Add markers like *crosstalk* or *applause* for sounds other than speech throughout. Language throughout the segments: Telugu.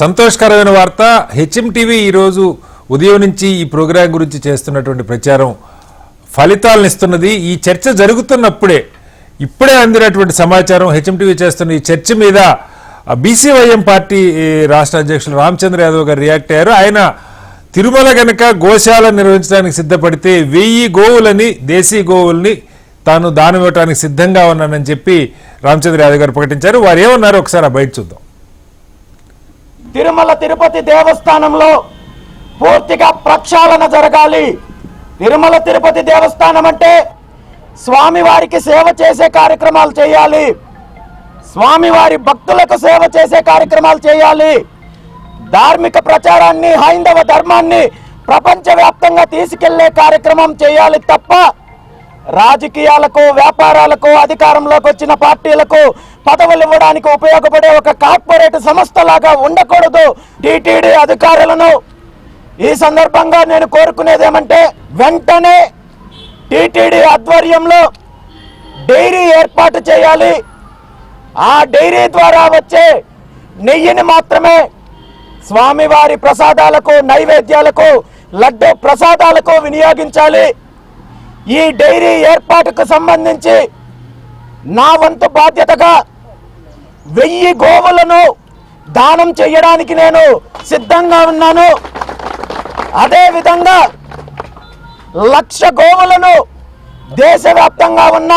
సంతోషకరమైన వార్త. హెచ్ఎం టీవీ ఈరోజు ఉదయం నుంచి ఈ ప్రోగ్రాం గురించి చేస్తున్నటువంటి ప్రచారం ఫలితాలను ఇస్తున్నది. ఈ చర్చ జరుగుతున్నప్పుడే ఇప్పుడే అందినటువంటి సమాచారం హెచ్ఎం టీవీ చేస్తున్న ఈ చర్చ మీద బీసీవైఎం పార్టీ రాష్ట్ర అధ్యక్షులు రామచంద్ర యాదవ్ గారు రియాక్ట్ అయ్యారు. ఆయన తిరుమల గనక గోశాల నిర్వహించడానికి సిద్ధపడితే వెయ్యి గోవులని దేశీ గోవుల్ని తాను దానం ఇవ్వడానికి సిద్ధంగా ఉన్నానని చెప్పి రామచంద్ర యాదవ్ గారు ప్రకటించారు. వారు ఏమన్నారు ఒకసారి ఆ బయట చూద్దాం. తిరుమల తిరుపతి దేవస్థానంలో పూర్తిగా ప్రక్షాళన జరగాలి. తిరుమల తిరుపతి దేవస్థానం అంటే స్వామివారికి సేవ చేసే కార్యక్రమాలు చేయాలి. స్వామివారి భక్తులకు సేవ చేసే కార్యక్రమాలు చేయాలి. ధార్మిక ప్రచారాన్ని హైందవ ధర్మాన్ని ప్రపంచవ్యాప్తంగా తీసుకెళ్ళే కార్యక్రమం చేయాలి తప్ప రాజకీయాలకు వ్యాపారాలకు అధికారంలోకి వచ్చిన పార్టీలకు పదవులు ఇవ్వడానికి ఉపయోగపడే ఒక కార్పొరేట్ సంస్థలాగా ఉండకూడదు టిటిడి అధికారులను. ఈ సందర్భంగా నేను కోరుకునేది ఏమంటే వెంటనే టిటిడి ఆధ్వర్యంలో డైరీ ఏర్పాటు చేయాలి. ఆ డైరీ ద్వారా వచ్చే నెయ్యిని మాత్రమే స్వామివారి ప్రసాదాలకు నైవేద్యాలకు లడ్డు ప్రసాదాలకు వినియోగించాలి. ఈ డైరీ ఏర్పాటుకు సంబంధించి నా వంతు బాధ్యతగా వెయ్యి గోవులను దానం చేయడానికి నేను సిద్ధంగా ఉన్నాను. అదే విధంగా లక్ష గోవులను దేశవ్యాప్తంగా ఉన్న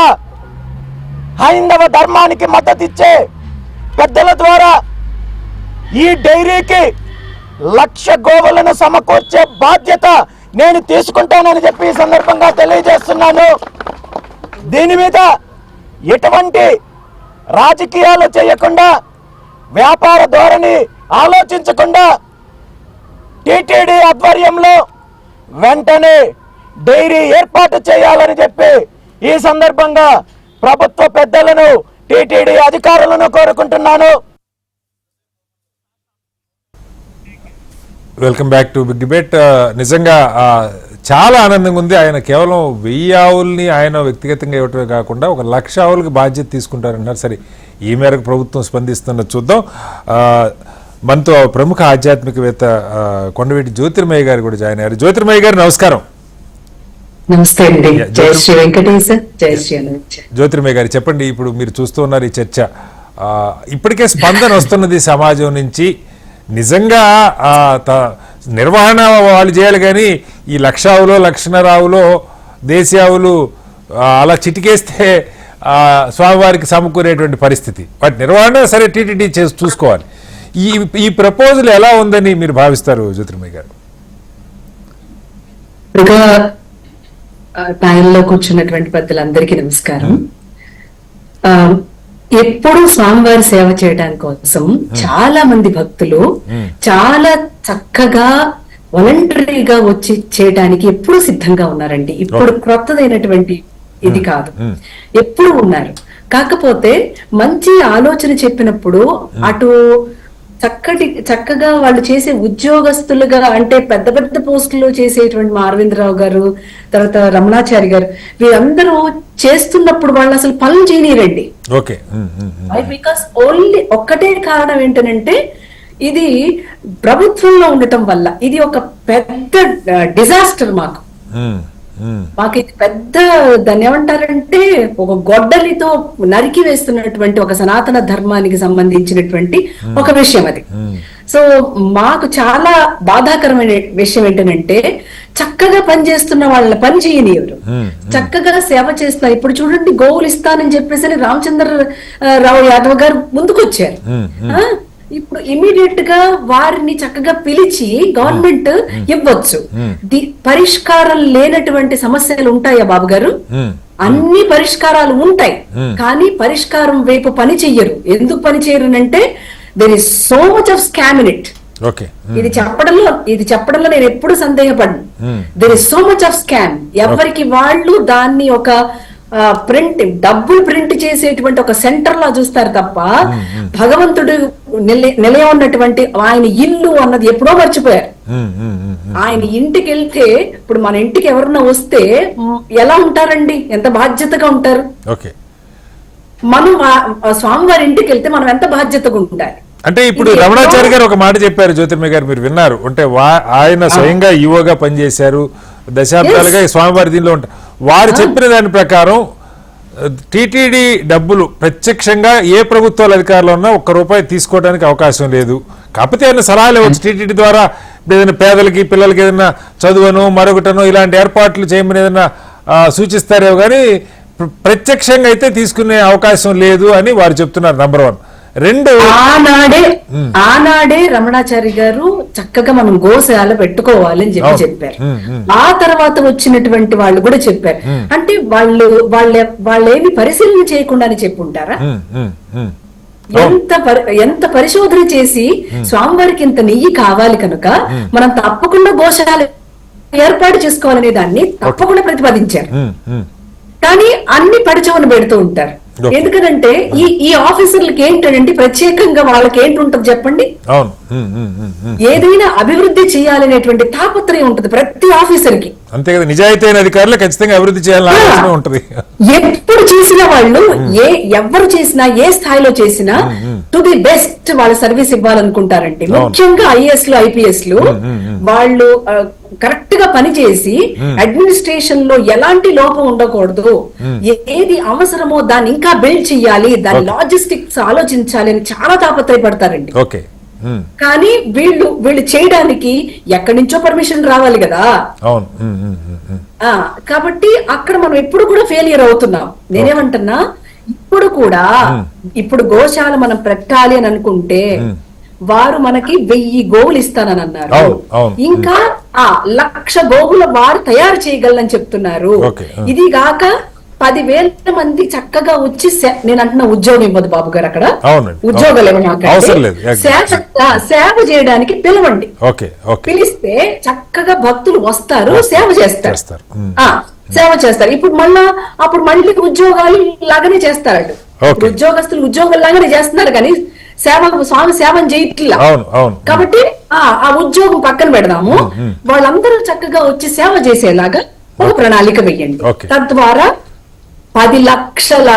హైందవ ధర్మానికి మద్దతు ఇచ్చే పెద్దల ద్వారా ఈ డైరీకి లక్ష గోవులను సమకూర్చే బాధ్యత నేను తీసుకుంటానని చెప్పి ఈ సందర్భంగా తెలియజేస్తున్నాను. దీని మీద ఎటువంటి రాజకీయాలు చేయకుండా వ్యాపార ధోరణి ఆలోచించకుండా టీటీడీ ఆధ్వర్యంలో వెంటనే డైరీ ఏర్పాటు చేయాలని చెప్పి ఈ సందర్భంగా ప్రభుత్వ పెద్దలను టీటీడీ అధికారులను కోరుకుంటున్నాను. Welcome back to big debate నిజంగా చాలా ఆనందంగా ఉంది. ఆయన కేవలం వెయ్యి ఆవుల్ని ఆయన వ్యక్తిగతంగా ఇవ్వటమే కాకుండా ఒక లక్ష ఆవులకి బాధ్యత తీసుకుంటారన్నారు. సరే ఈ మేరకు ప్రభుత్వం స్పందిస్తున్న చూద్దాం. మనతో ప్రముఖ ఆధ్యాత్మికవేత్త కొండవీటి జ్యోతిర్మయ్య గారు కూడా జాయిన్ అయ్యారు. జ్యోతిర్మయ్య గారు నమస్కారం. నమస్తే అండి. శ్రీ వెంకటేశ శ్రీ జ్యోతిర్మయ్య గారు చెప్పండి ఇప్పుడు మీరు చూస్తూ ఉన్నారు ఈ చర్చ. ఆ, ఇప్పటికే స్పందన వస్తున్నది సమాజం నుంచి. నిజంగా నిర్వహణ వాళ్ళు చేయాలి కానీ ఈ లక్షావులో లక్షణరావులో దేశీయావులు అలా చిటికేస్తే స్వామివారికి సమకూరేటువంటి పరిస్థితి. వాటి నిర్వహణ సరే టీటీడీ చేసి చూసుకోవాలి. ఈ ఈ ప్రపోజల్ ఎలా ఉందని మీరు భావిస్తారు జ్యోతిర్మయ్య గారు? ప్యానెల్లో కూర్చున్నటువంటి పెద్దలందరికీ నమస్కారం. ఎప్పుడు స్వామివారి సేవ చేయడానికి కోసం చాలా మంది భక్తులు చాలా చక్కగా వాలంటరీగా వచ్చి చేయడానికి ఎప్పుడు సిద్ధంగా ఉన్నారండి. ఇప్పుడు క్రొత్తదైనటువంటి ఇది కాదు. ఎప్పుడు ఉన్నారు. కాకపోతే మంచి ఆలోచన చెప్పినప్పుడు అటు చక్కటి చక్కగా వాళ్ళు చేసే ఉద్యోగస్తులుగా అంటే పెద్ద పెద్ద పోస్టులు చేసేటువంటి మా అరవిందరావు గారు తర్వాత రమణాచారి గారు వీరందరూ చేస్తున్నప్పుడు వాళ్ళు అసలు పనులు చేయనీరండి. బికాస్ ఓన్లీ ఒక్కటే కారణం ఏంటనంటే ఇది ప్రభుత్వంలో ఉండటం వల్ల ఇది ఒక పెద్ద డిజాస్టర్ మాకు. మాకు ఇది పెద్ద దాన్ని ఏమంటారంటే ఒక గొడ్డలితో నరికి వేస్తున్నటువంటి ఒక సనాతన ధర్మానికి సంబంధించినటువంటి ఒక విషయం అది. సో మాకు చాలా బాధాకరమైన విషయం ఏంటంటే చక్కగా పనిచేస్తున్న వాళ్ళ పని చేయనియరు. చక్కగా సేవ చేస్తున్నారు ఇప్పుడు చూడండి గోవులు ఇస్తానని చెప్పేసి రామచంద్ర రావు యాదవ్ గారు ముందుకొచ్చారు. ఇప్పుడు ఇమీడియట్గా వారిని చక్కగా పిలిచి గవర్నమెంట్ ఇవ్వచ్చు. పరిష్కారం లేనటువంటి సమస్యలు ఉంటాయా బాబు గారు. అన్ని పరిష్కారాలు ఉంటాయి. కానీ పరిష్కారం వైపు పని చెయ్యరు. ఎందుకు పని చేయరు అంటే there is so much of scam in it ఇది చెప్పడంలో ఇది చెప్పడంలో నేను ఎప్పుడు సందేహపడను. There is so much of scam ఎవరికి వాళ్ళు దాన్ని ఒక ప్రింట్ డబ్బులు ప్రింట్ చేసేటువంటి ఒక సెంటర్ లా చూస్తారు తప్ప భగవంతుడు నిల- నిలయ ఉన్నటువంటి ఆయన ఇల్లు అన్నది ఎప్పుడో మర్చిపోయారు. ఆయన ఇంటికి వెళ్తే ఇప్పుడు మన ఇంటికి ఎవరన్నా వస్తే ఎలా ఉంటారండి? ఎంత బాధ్యతగా ఉంటారు? ఓకే. మనం స్వామివారి ఇంటికి వెళ్తే మనం ఎంత బాధ్యతగా ఉండాలి అంటే ఇప్పుడు రమణాచారి గారు ఒక మాట చెప్పారు జ్యోతిర్మయ్య గారు మీరు విన్నారు. అంటే ఆయన స్వయంగా ఈవోగా పనిచేశారు. దశాబ్దాలుగా స్వామివారి దీనిలో ఉంటారు వారు చెప్పిన దాని ప్రకారం టీటీడీ డబ్బులు ప్రత్యక్షంగా ఏ ప్రభుత్వాల అధికారులు ఉన్నా ఒక్క రూపాయి తీసుకోవడానికి అవకాశం లేదు. కాకపోతే ఏమైనా సలహాలు ఇవ్వచ్చు? టీటీడీ ద్వారా ఏదైనా పేదలకి పిల్లలకి ఏదైనా చదువును మరొకటను ఇలాంటి ఏర్పాట్లు చేయమని ఏదైనా సూచిస్తారేమో కానీ ప్ర- ప్రత్యక్షంగా అయితే తీసుకునే అవకాశం లేదు అని వారు చెప్తున్నారు నంబర్ వన్ రెండు. ఆనాడే ఆనాడే రమణాచారి గారు చక్కగా మనం గోశాల పెట్టుకోవాలి అని చెప్పి. చెప్పారు. ఆ తర్వాత వచ్చినటువంటి వాళ్ళు కూడా చెప్పారు. అంటే వాళ్ళు వాళ్ళ వాళ్ళేమి పరిశీలన చేయకుండానే చెప్పుంటారా. ఎంత ఎంత పరిశోధన చేసి స్వామివారికి ఇంత నెయ్యి కావాలి కనుక మనం తప్పకుండా గోశాల ఏర్పాటు చేసుకోవాలనే దాన్ని తప్పకుండా ప్రతిపాదించారు. కానీ అన్ని పడిచవన పెడుతూ ఉంటారు. ఎందుకంటే ఈ ఈ ఆఫీసర్లకి ఏంటంటే ప్రత్యేకంగా వాళ్ళకి ఏంటి ఉంటుంది చెప్పండి. ఏదైనా అభివృద్ధి చేయాలనేటువంటి తాపత్రయం ఉంటుంది ప్రతి ఆఫీసర్కి అంతే కదా నిజాయితీ అయిన అధికారులు ఖచ్చితంగా అభివృద్ధి చేయాలని ఉంటది. ఎప్పుడు చేసిన వాళ్ళు ఏ ఎవరు చేసినా ఏ స్థాయిలో చేసినా టు ది బెస్ట్ వాళ్ళ సర్వీస్ ఇవ్వాలనుకుంటారండి. ముఖ్యంగా ఐఏఎస్లు ఐపీఎస్లు వాళ్ళు కరెక్ట్గా పనిచేసి అడ్మినిస్ట్రేషన్లో ఎలాంటి లోపం ఉండకూడదు. ఏది అవసరమో దాన్ని ఇంకా బిల్డ్ చేయాలి దాని లాజిస్టిక్స్ ఆలోచించాలి అని చాలా తాపత్రయపడతారండి. ఓకే. కానీ వీళ్ళు వీళ్ళు చేయడానికి ఎక్కడి నుంచో పర్మిషన్ రావాలి కదా. కాబట్టి అక్కడ మనం ఎప్పుడు కూడా ఫెయిలియర్ అవుతున్నాం. నేనేమంటున్నా? ఇప్పుడు కూడా ఇప్పుడు గోశాల మనం పెట్టాలి అని అనుకుంటే వారు మనకి వెయ్యి గోవులు ఇస్తానని అన్నారు. ఇంకా ఆ లక్ష గోవుల వారు తయారు చేయగలనని చెప్తున్నారు. ఇది గాక పదివేల మంది చక్కగా వచ్చి నేను అంటున్న ఉద్యోగం ఇవ్వదు బాబు గారు అక్కడ? ఉద్యోగాలు సేవ సేవ చేయడానికి పిలవండి. పిలిస్తే చక్కగా భక్తులు వస్తారు సేవ చేస్తారు. చేస్తారు. సేవ చేస్తారు. ఇప్పుడు మళ్ళా అప్పుడు మళ్ళీ ఉద్యోగాలు లాగానే. ఇప్పుడు ఉద్యోగస్తులు ఉద్యోగం లాగానే చేస్తున్నారు కానీ సేవ స్వామి సేవను చేయట్లా. కాబట్టి ఆ ఆ ఉద్యోగం పక్కన పెడదాము. వాళ్ళందరూ చక్కగా వచ్చి సేవ చేసేలాగా ఒక ప్రణాళిక వెయ్యండి ఓకే. తద్వారా పది లక్షల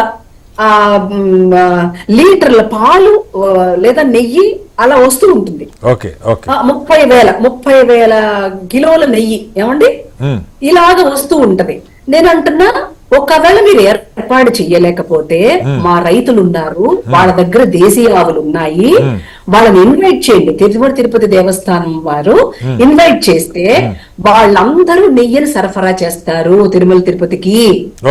లీటర్ల పాలు లేదా నెయ్యి అలా వస్తూ ఉంటుంది. ముప్పై వేల ముప్పై వేల కిలోల నెయ్యి. ఏమండి? ఇలాగ వస్తూ ఉంటది. నేను అంటున్నా ఒకవేళ మీరు ఏర్పాటు చెయ్యలేకపోతే మా రైతులు ఉన్నారు వాళ్ళ దగ్గర దేశీయ ఆవులు ఉన్నాయి. వాళ్ళని ఇన్వైట్ చేయండి. తిరుమల తిరుపతి దేవస్థానం వారు ఇన్వైట్ చేస్తే వాళ్ళందరూ నెయ్యిని సరఫరా చేస్తారు తిరుమల తిరుపతికి.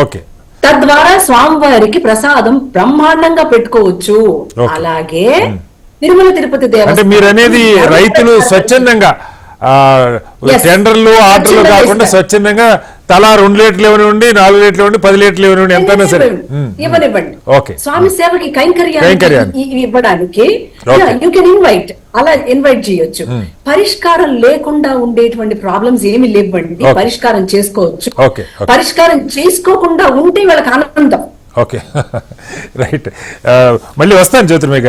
ఓకే. తద్వారా స్వామివారికి ప్రసాదం బ్రహ్మాండంగా పెట్టుకోవచ్చు. అలాగే తిరుమల తిరుపతి దేవస్థానం మీరు అనేది రైతులు స్వచ్ఛందంగా. టెండర్లు ఆర్డర్లు స్వచ్ఛందంగా కాకుండా ఇస్తారు. తలా రెండు లీటర్లు ఇవ్వనివ్వండి నాలుగు లీటర్లు ఇవ్వండి పది లీటర్లు ఇవ్వనివ్వండి. ఎంతైనా సరే ఇవ్వనివ్వండి. ఓకే. స్వామి సేవకి ఇ- ఇవ్వడానికి. యూ కెన్ ఇన్వైట్ అలా ఇన్వైట్ చేయొచ్చు. పరిష్కారం లేకుండా ఉండేటువంటి ప్రాబ్లమ్స్ ఏమి లేవండి. పరిష్కారం చేసుకోవచ్చు. పరిష్కారం చేసుకోకుండా ఉంటే వాళ్ళకి ఆనందం. ఓకే. *laughs* రైట్. మళ్ళీ వస్తాను జ్యోతిర్మయ్య